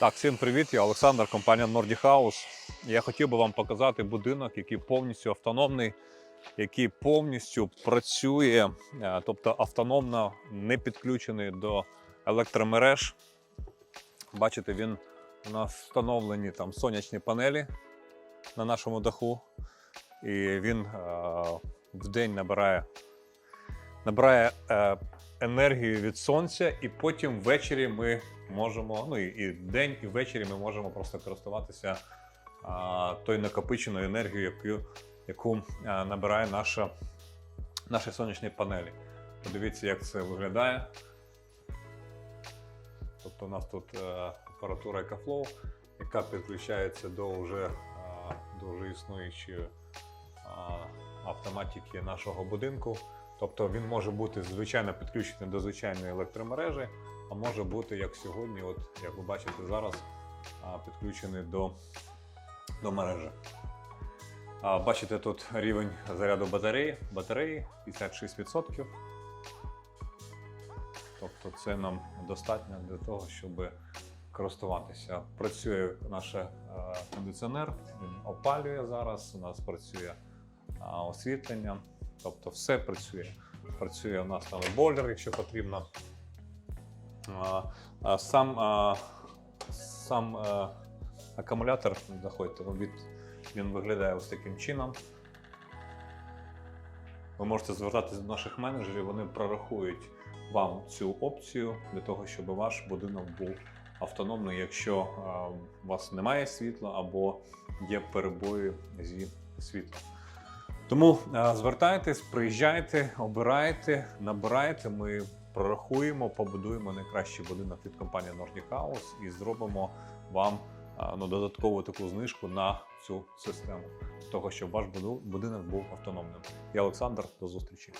Так, всім привіт, я Олександр, компанія Nordic House. Я хотів би вам показати будинок, який повністю автономний, який повністю працює, е, тобто автономно не підключений до електромереж. Бачите, він у нас встановлені там сонячні панелі на нашому даху, і він е, в день набирає, набирає е, енергію від сонця, і потім ввечері ми можемо, ну і, і день, і ввечері ми можемо просто користуватися а, тою накопиченою енергією, яку, яку а, набирає наша, наші сонячні панелі. Подивіться, як це виглядає. Тобто у нас тут е, апаратура EcoFlow, яка підключається до вже, е, до існуючої е, автоматики нашого будинку. Тобто він може бути звичайно підключений до звичайної електромережі, а може бути, як сьогодні, от як ви бачите зараз, підключений до, до мережі. Бачите тут рівень заряду батареї, батареї 56%. Тобто це нам достатньо для того, щоб користуватися. Працює наш е, кондиціонер, він опалює зараз. У нас працює освітлення, тобто все працює. Працює у нас там бойлер, якщо потрібно. Сам, сам акумулятор, заходьте, від, він виглядає ось таким чином. Ви можете звертатися до наших менеджерів, вони прорахують вам цю опцію для того, щоб ваш будинок був автономний, якщо у вас немає світла або є перебої зі світлом. Тому звертайтесь, приїжджайте, обирайте, набирайте. Ми прорахуємо, побудуємо найкращий будинок від компанії Nordic House і зробимо вам ну, додаткову таку знижку на цю систему, того, щоб ваш будинок був автономним. Я Олександр, до зустрічі.